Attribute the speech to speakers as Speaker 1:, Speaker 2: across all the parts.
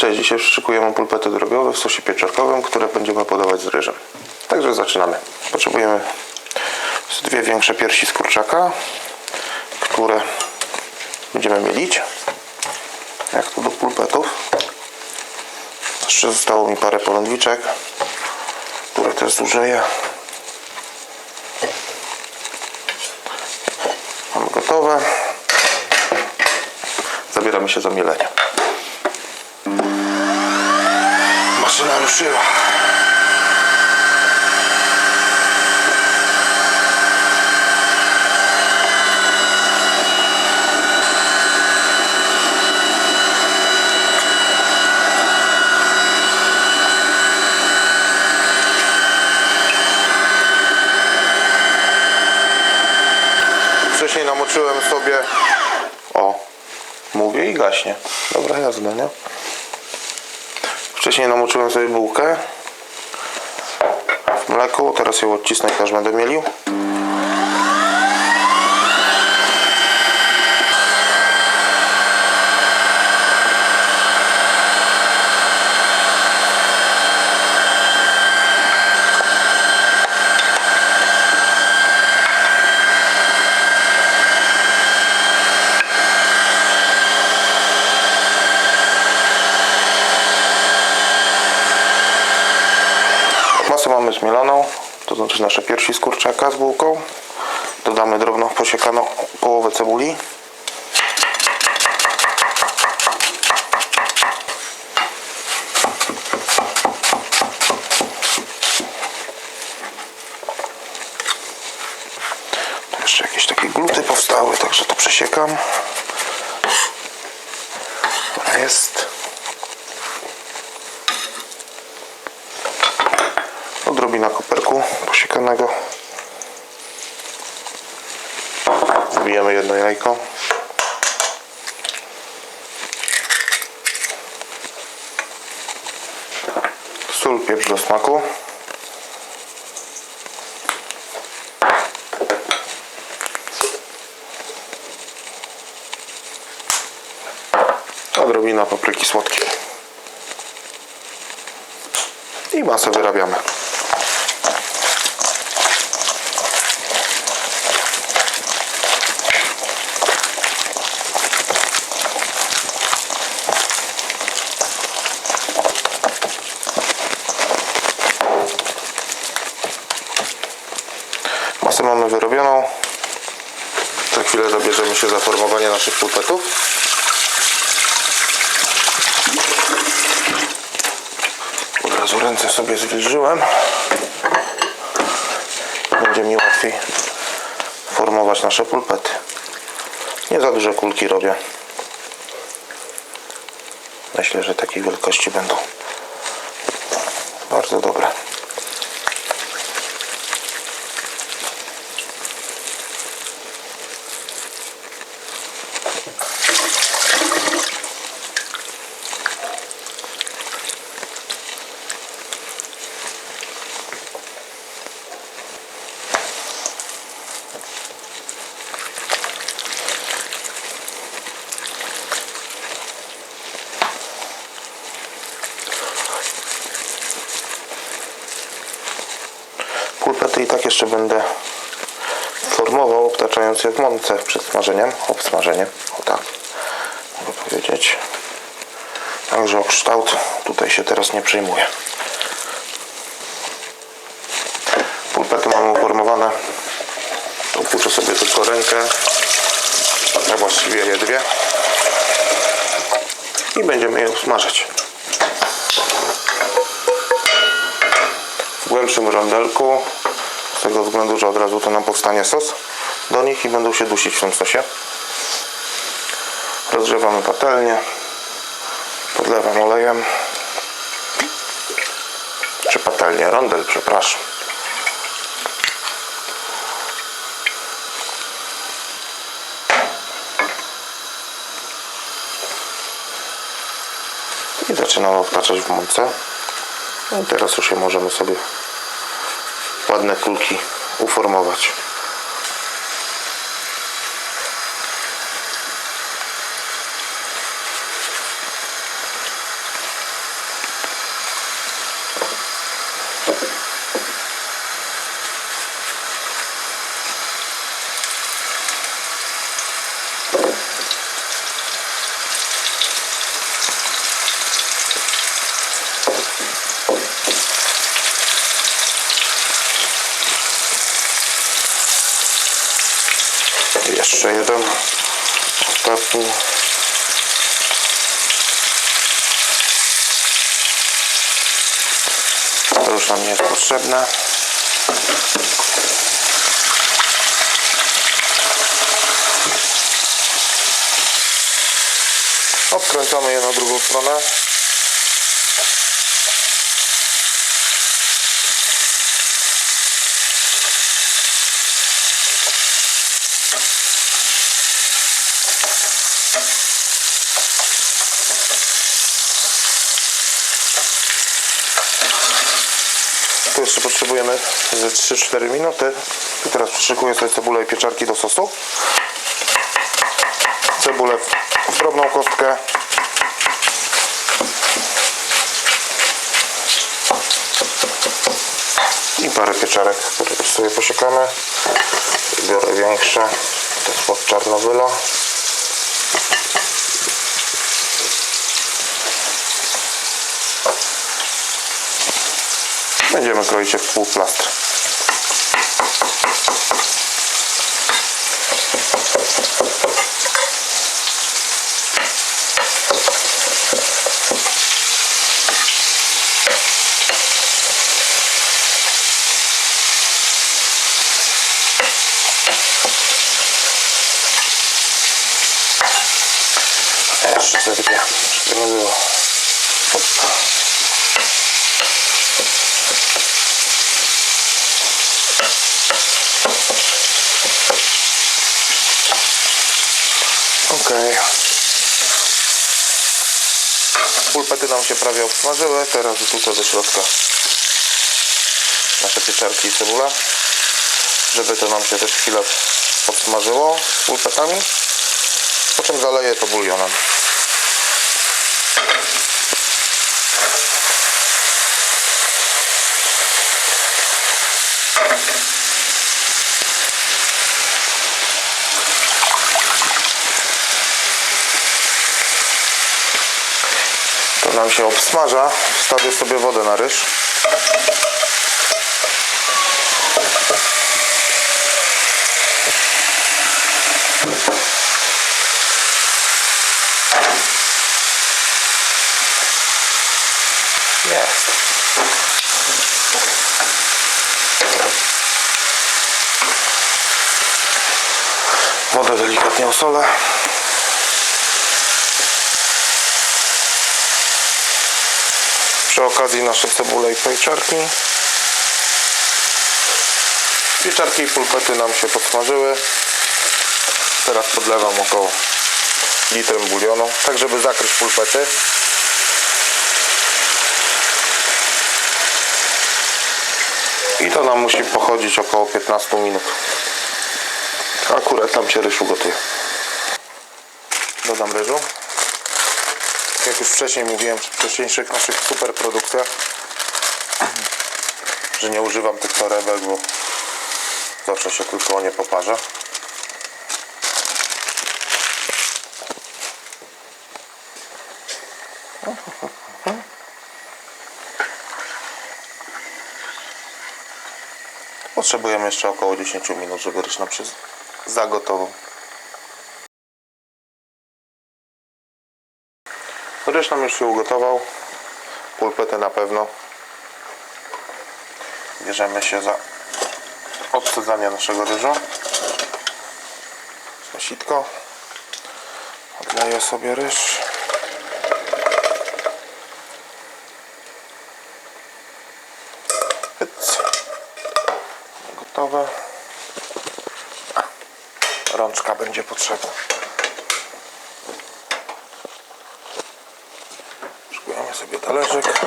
Speaker 1: Cześć, dzisiaj szykujemy pulpety drobiowe w sosie pieczarkowym, które będziemy podawać z ryżem. Także zaczynamy. Potrzebujemy dwie większe piersi z kurczaka, które będziemy mielić. Jak to do pulpetów. Jeszcze zostało mi parę polędwiczek, które też zużyję. Mamy gotowe. Zabieramy się za mielenie. Ruszyła. Wcześniej namoczyłem sobie. O, mówię i gaśnie. Dobra jazda, nie? Wcześniej namoczyłem sobie bułkę w mleku, teraz ją odcisnę i też będę mielił. Masę mamy zmieloną, to znaczy nasze piersi z kurczaka z bułką. Dodamy drobno posiekaną połowę cebuli. Jeszcze jakieś takie gluty powstały, także to przesiekam. Dobra jest. odrobina koperku posiekanego wbijemy jedno jajko. Sól, pieprz do smaku. Odrobina papryki słodkiej. I masę wyrabiamy Masę mamy wyrobioną. Za chwilę zabierzemy się za formowanie naszych pulpetów. Od razu ręce sobie zwilżyłem. Będzie mi łatwiej formować nasze pulpety. Nie za duże kulki robię. Myślę, że takiej wielkości będą bardzo dobre. Pulpety i tak jeszcze będę formował, obtaczając je w mące przed smażeniem, obsmażeniem, o tak mogę powiedzieć. Także o kształt tutaj się teraz nie przejmuję. Pulpety mamy uformowane. Opuszczę sobie tylko rękę, a właściwie je dwie i będziemy je smażyć. w głębszym rondelku z tego względu, że od razu to nam powstanie sos do nich i będą się dusić w tym sosie. Rozgrzewamy patelnię podlewam olejem. Czy patelnię, rondel, przepraszam. I zaczynamy obtaczać w mące. No i teraz już je możemy sobie ładne kulki uformować. Jeszcze jeden. Ostatni. To już nam nie jest potrzebne. Obkręcamy je na drugą stronę. Tu jeszcze potrzebujemy ze 3-4 minuty. I teraz przyszykuję sobie cebulę i pieczarki do sosu. Cebulę w drobną kostkę. I parę pieczarek, które sobie posiekamy. Biorę większe. To jest od Czarnobyla. Będziemy kroić je w pół plastr. Jeszcze zerwie, żeby nie było. Okej. Pulpety nam się prawie obsmażyły. Teraz wrzucę do środka nasze pieczarki i cebulę. Żeby to nam się też chwilę podsmażyło z pulpetami. Po czym zaleję to bulionem. To nam się obsmaża. Wstawię sobie wodę na ryż. Jest. Wodę delikatnie osolę. Przy okazji nasze cebule i pieczarki. Pieczarki i pulpety nam się podsmażyły. Teraz podlewam około litrem bulionu, tak żeby zakryć pulpety. I to nam musi pochodzić około 15 minut. Akurat tam się ryż ugotuje. Dodam ryżu. Jak już wcześniej mówiłem przy wcześniejszych naszych super produktach, że nie używam tych torebek, bo zawsze się tylko o nie poparza. Potrzebujemy jeszcze około 10 minut, żeby ryż nam się zagotował. Ryż nam już się ugotował. Pulpetę na pewno. Bierzemy się za odcedzanie naszego ryżu. Sitko. Odleję sobie ryż. Hyc. Gotowe. A, Rączka będzie potrzebna. Szykujemy sobie talerzyk.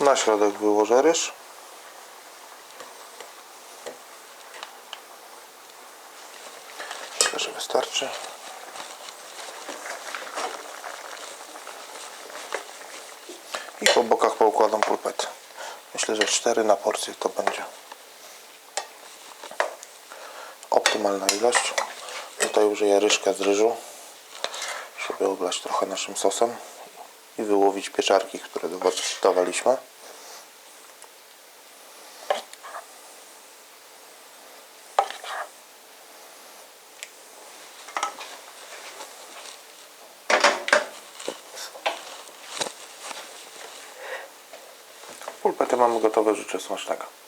Speaker 1: Na środek wyłożę ryż. Myślę, że wystarczy. I po bokach poukładam pulpety. Myślę, że 4 na porcję to będzie maksymalna ilość. Tutaj użyję ryżka z ryżu, żeby oblać trochę naszym sosem i wyłowić pieczarki, które dawaliśmy. Pulpety mamy gotowe, życzę smacznego.